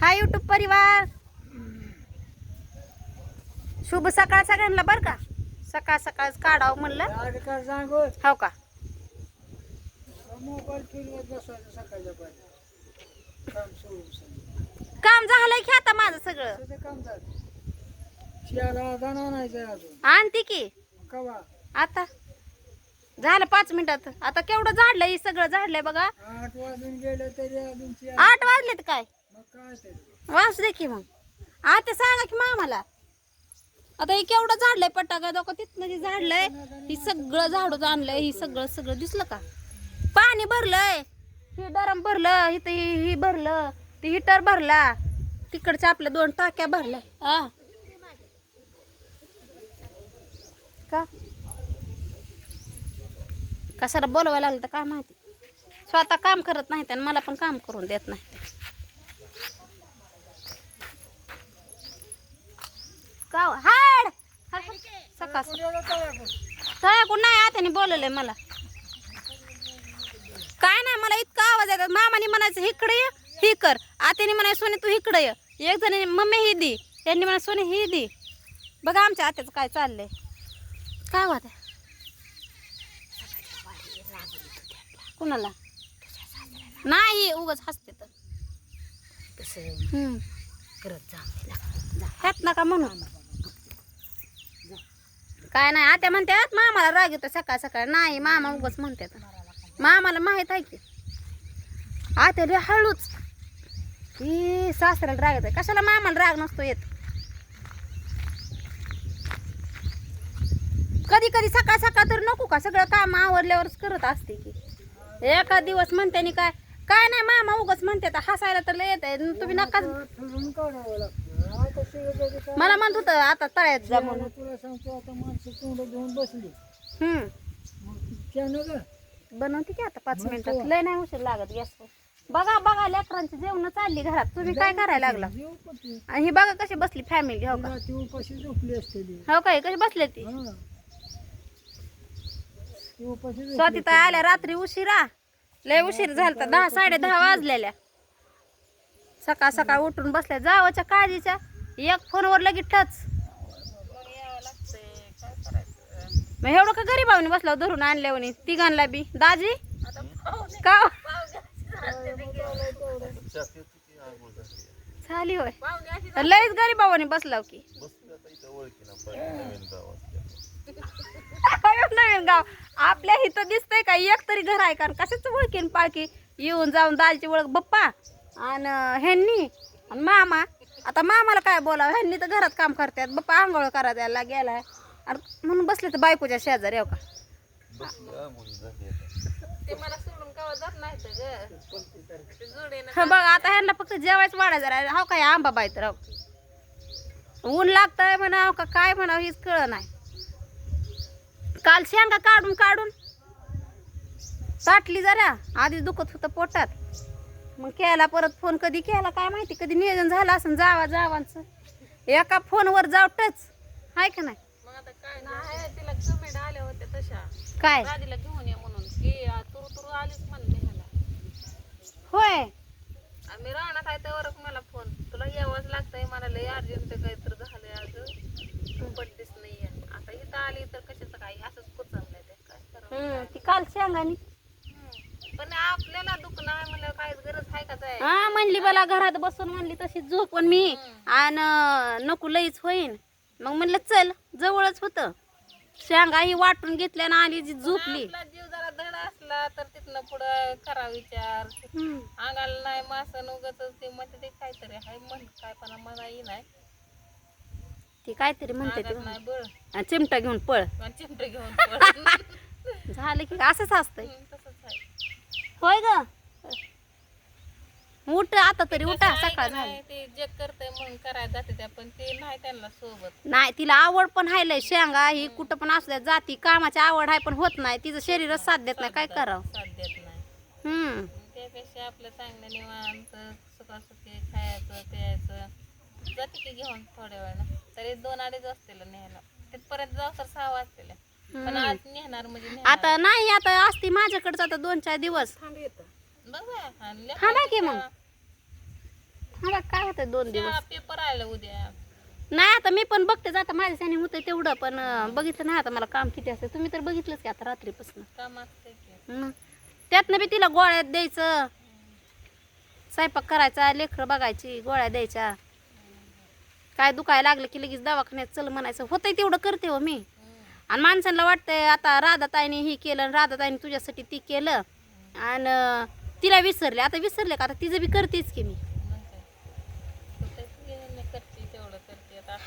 हाय YouTube परिवार. शुभ सकाळ सगळ्यांना बर का? सकाळ सकाळ काढावं म्हणलं. हो का? काम झालंय की आता माझं सगळं? आणते की. आता? झालं पाच मिनिटात. आता केवढं झाडलंय? सगळं झाडलंय बघा. आठ वाजून गेलं तरी आठ वाजलेत काय? वास दे की मग. आता सांगा की मामाला. आता हे केवढं झाडलंय पटाका? डोकं तिथनं जे झाडलंय ही सगळं झाडूच आणलंय ही सगळं सगळं दिसलं का? पाणी भरलंय. हे डरम भरलं इथं ही ही भरलं ते हिटर भरला. तिकडच्या आपल्या दोन टाक्या भरल्या. हा का? कशाला बोलवायला लागलं तर काय माहिती? स्वतः काम करत नाहीत आणि मला पण काम करून देत नाही का हो? हाड. सकाळ तळ्या पण तळ्याकडून नाही आत्याने बोलवलंय मला. काय नाही मला इतका आवाज येतात मामाने म्हणायचं इकडे ये ही कर. आत्याने म्हणायचं सोने तू इकडे ये. एक जण मम्मी ही दी. त्यांनी म्हणा सोने ही दी. बघा आमच्या आत्याचं काय चाललंय. काय होत कुणाला? नाही उगाच हसते तर. हम्म. ह्यात नका म्हणून काय नाही आत्या म्हणतात मामाला राग येतो सकाळ सकाळ. नाही मामा उगाच म्हणतात मामाला माहीत आहे की. आत्या रे हळूच ही सासऱ्याला राग येतो कशाला मामाला राग नसतो येत? कधी कधी सकाळ सकाळ तर नको का? सगळं काम आवरल्यावरच करत असते की. एका दिवस म्हणते काय? काय नाही मामा उगाच म्हणते हसायला तर लय येत तुम्ही नकाच मला म्हणत होतं आता तळ्यात जा म्हणून. तुला सांगतो आता माणसं तोंड घेऊन बसली. हम्म. त्यानं बनवते की आता पाच मिनिटात? लय नाही उशीर लागत गॅस बघा बघा लेकरांची जेवण चालली घरात. तुम्ही काय करायला लागला? आणि ही बघा कशी बसली फॅमिली हो का? उपाशी झोपली. हो काय कशी बसले ती? हा. ती उपाशी झोपली. स्वाती ताई आल्या रात्री उशिरा. लय उशीर झालता दहा साडे दहा वाजलेल्या. सकाळ सकाळ उठून बसल्या जावाच्या काळजीच्या. एक फोनवर लगेच टच मग एवढं का गरीब भावनी बसला धरून आणल्यावर तिघांना बी. दाजी? का? झाली होय. लयच गरीब भावानी बसलाव हो की. नवीन गाव. आपल्या इथं दिसतंय का? एक तरी घर आहे कारण कशाच ओळखीन पाळकी येऊन जाऊन दालची ओळख. बप्पा. आणि ह्यांनी. आणि मामा. आता मामाला काय बोलावं? ह्यांनी तर घरात काम करतात. बप्पा आंघोळ करा द्यायला गेलाय आणि म्हणून बसले तर बायकोच्या शेजारी येऊ का? हा बघ आता ह्यांना फक्त जेवायच वाढायचं राहिलं. हो काय आंबा बाय तर हो ऊन लागतंय म्हणावं का काय म्हणावं हेच कळ नाही. काल शेंगा काढून काढून. साठली जरा. आधीच दुखत होतं पोटात. मग केला परत फोन कधी केला काय माहिती कधी नियोजन झालं असं जावा जावांचं एका फोनवर जाव टच. हाय का नाही? मग आता काय नाही तिला कमेंट आल्या होत्या तशा. काय? दादीला घेऊन ये म्हणून की आ, तुरु तुरु आलीच म्हणले ह्याला. होय. आम्ही राहणार आहे त्यावर मला फोन. तुला यावंच लागतंय मला लय अर्जंट काहीतरी झालंय आज. तू पडलीच नाहीये. आता इथं आली तर कशाचं काय? असंच कुचललंय ते. काय करावं? हम्म, ती काल शेंगानी. पण आपल्याला दुखणं आहे म्हणलं काय गरज आहे का जाय? हा म्हणली मला घरात बसून म्हणली तशी झोपून मी. आणि नको लईच होईन. मग म्हणलं चल जवळच होतं. शेंगा ही वाटून घेतल्या ना आली जी झोपली. आपला जीव जरा धड असला तर तिथनं पुढं करा विचार. हम्म. अंगाला नाही मासन उगत ते म्हणते ते काहीतरी आहे म्हण काय पण मला येई नाही. ती काहीतरी म्हणते अंगात नाही बळ. ते चिमटा घेऊन पळ. आणि चिमटे घेऊन पळ. झालं की असंच असतंय. हम्म, तसंच आहे. होय ग. उठ आता तरी उठा. कसं आहे सकाळ झाली. नाही, ते जे करते म्हणून करायला जाते त्या पण ते नाही त्यांना सोबत. नाही तिला आवड पण हायलय शेंगा ही कुठं पण असू द्या जाती कामाची आवड आहे पण होत नाही. तिचं शरीरच साथ देत नाही. काय करावं? साथ देत नाही. हम्म. त्यापेक्षा आपलं चांगलं निवांत सुखासुखी खायचं प्यायचं. जाते की घेऊन थोड्या वेळानं. तरी दोन अडीच असतील न्यायला तिथपर्यंत जाऊ तर सहा वाजतील. पण आज नेहणार म्हणजे. आता नाही आता असती माझ्याकडचं आता दोन चार दिवस. बघा आणि थांबा की मग. मला काय होतं दोन दिवस? शाळा पेपर आलं उद्या. नाही आता मी पण बघते आता माझ्या साने होतं तेवढं पण अं, बघितलं नाही आता मला काम किती असतं. तुम्ही तर बघितलंच की आता रात्रीपासून. काम असते की. मग त्यातनं बी तिला गोळ्यात द्यायचं. स्वयंपाक करायचा लेकरं बघायची गोळ्या द्यायच्या. काय दुखायला लागलं की लगेच दवाखान्यात चल म्हणायचं. होतंय तेवढं करते हो मी. आणि माणसांना वाटतंय आता राधाताईने ही केलं आणि राधाताईने तुझ्यासाठी ती केलं. आणि तिला विसरले. आता विसरले का? आता तिचं बी करतेच की मी.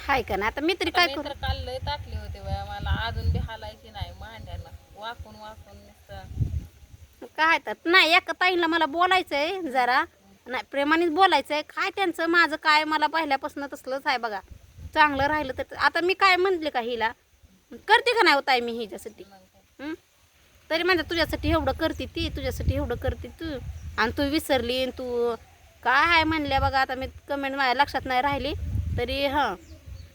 हाय का ना आता मी तरी काय करू? तर काल लय टाकली होते मला अजून बी हालायची नाही मांड्यानं वाकून वाकून नुसतं. काय तर? नाही एका ताईला मला बोलायचंय जरा. नाही प्रेमानेच बोलायचंय. काय त्यांचं? माझं काय? मला पहिल्यापासून तसलंच आहे बघा. चांगलं राहिलं तर. आता मी काय म्हणले का हिला? करते का नाही होताय मी हिच्यासाठी मग काय? हं? तरी म्हणते तुझ्यासाठी एवढं करते ती तुझ्यासाठी एवढं करते तू. आणि तू विसरली आणि तू काय आहे म्हणल्या बघा आता मी कमेंट माझ्या लक्षात नाही राहिली. तरी हां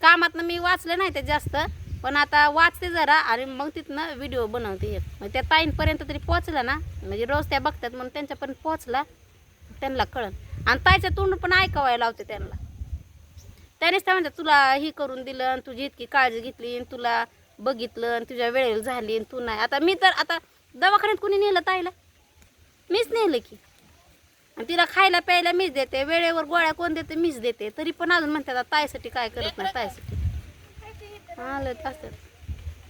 कामातनं मी वाचलं नाही ते जास्त पण आता वाचते जरा आणि मग तिथनं व्हिडिओ बनवते मग त्या ताईंपर्यंत तरी पोहोचला ना? म्हणजे रोज त्या बघतात म्हणून त्यांच्यापर्यंत पोहोचला त्यांना कळन आणि ताईच्या तोंड पण ऐकावायला लावते त्यांना. त्यानेच त्या म्हणतात तुला ही करून दिलं आणि तुझी इतकी काळजी घेतली आणि तुला बघितलं आणि तुझ्या वेळेला झाली आणि तू नाही. आता मी तर आता दवाखान्यात कुणी नेलं ताईला? मीच नेलं की. आणि तिला खायला प्यायला मीच देते. वेळेवर गोळ्या कोण देते मीच देते. तरी पण अजून म्हणतात आता ताईसाठी काय करत नाही ताईसाठी. आलं असं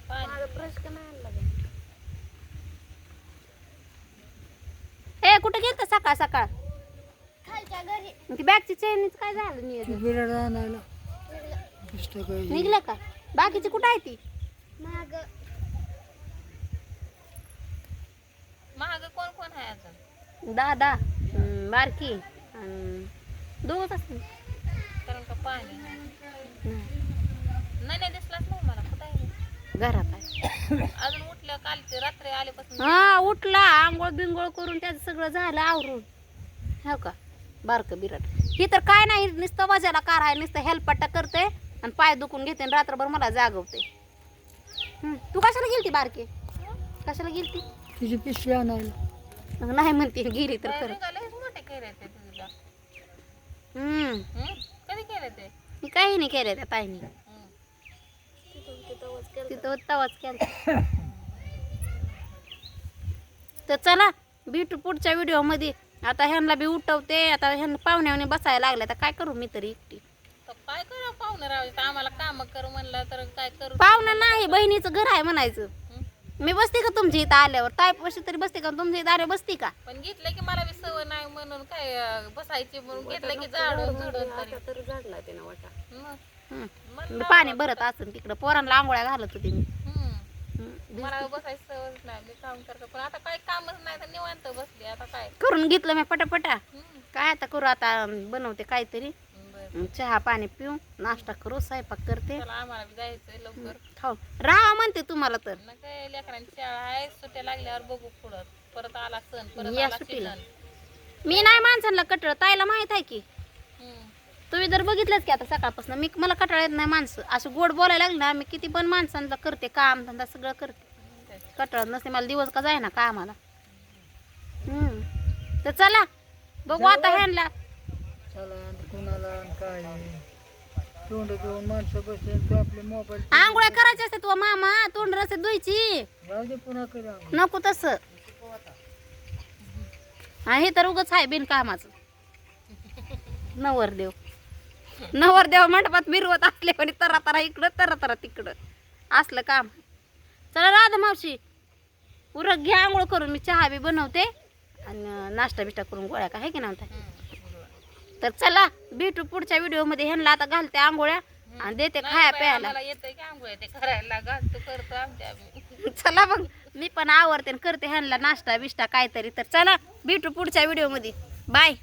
पाणी ए कुठं गेलं सकाळ सकाळ? ती बॅगची चेन काय झालं निघलं का? बाकीची कुठं आहे ती? महाग. कोण कोण आहे अजून? दादा हम्म, बारकी आणि दोघच कारण का पाणी नाही. नाही. दिसलाच नाही मला कुठं आहे? घरात आहे. अजून उठल्या कालचे रात्री आल्यापासून हा उठला आंघोळ बिंगोळ करून त्याचं सगळं झालं आवरून. हो का? बारकं बिराट. ही तर काय नाही नुसतं वाजायला कार आहे नुसतं हेलपट्टा करते आणि पाय दुखून घेते आणि रात्रभर मला जागवते. हम्म, तू कशाला गेलती बारके? कशाला गेलती? तिची पिशवी आणायला. मग नाही म्हणते गेली तर खरं. निघाले मोठे केले ते तुझ्या हम्म हं? कधी केले ते? मी काही नाही केलं त्या ताईने. हं. तिथं तवाच केला तर चला भेटू पुढच्या व्हिडिओमध्ये आता ह्यांना बी उठवते आता ह्यांना पाहुण्याने बसायला लागल्या तर काय करू मी तरी एकटी? काय करा पाहुणं राहायचं आम्हाला काम कर म्हणलं तर काय करू? पाहुणं नाही बहिणीचं घर आहे म्हणायचं? मी बसते का तुमच्या इथं आल्यावर? ताय पैसे तरी बसते का? तुमच्या इथं आल्यावर बसते का? पण घेतलं की मला बी सवय नाही म्हणून काय अं, बसायची म्हणून घेतलं की झाडून झुडून तरी. मग हं. मला मी पाणी भरत असून तिकडं. पोरांना आंघोळ्या घालत होते मी. हं. मला बसायची सवयच नाही मी काम करतो पण आता काय कामच नाही तर निवांत बसली. आता काय? करून घेतलं मी पटापटा. काय आता करू आता बनवते काहीतरी. चहा पाणी पिऊ नाश्ता करू स्वयंपाक करते. चला आम्हाला जायचंय लवकर. खाऊ. राहा म्हणते तुम्हाला तर. न काय लेकरांची शाळा आहे सुट्ट्या लागल्यावर बघू पुढं. परत आला सण परत या आला सुट्टीला. मी नाही माणसांना कटळ ताईला माहीत आहे की. हं. तुम्ही जर बघितलंच की आता सकाळपासून मी मला कटाळ येत नाही माणसं. असं गोड बोलायला लागलं ना मी किती पण माणसांना करते काम धंदा सगळं करते. काय. कटाळत नसते मला दिवस का जाय ना कामाला. हम्म. तर चला बघू आता ह्यांना. कुणाला काय? तोंड घेऊन माणसं तू आपले मोबाईल आंघोळ्या करायच्या असतात व मामा तोंड रसे धुयची जाऊ दे पुन्हा करा नको तस. हे तर उगच आहे बिनकामाचं. नवरदेव. नवरदेव मंडपात मिरवत असले पण तरा तरा इकडं तरा तरा तिकडं. असलं काम. चला राधा मावशी. उरक घ्या आंघोळ करून मी चहा बी बनवते. आणि नाश्ता बिष्टा करून गोळ्या का आहे की नव्हता तर चला भेटू पुढच्या व्हिडिओमध्ये. ह्यांना आता घालते आंघोळ्या आणि देते खाया प्यायला. आम्हाला येतंय की आंघोळ ते करायला घालतो करतो आमच्या आम्ही. चला मग मी पण आवरते आणि करते ह्यांना नाश्ता बिष्टा काहीतरी. तर चला भेटू पुढच्या व्हिडिओमध्ये. बाय.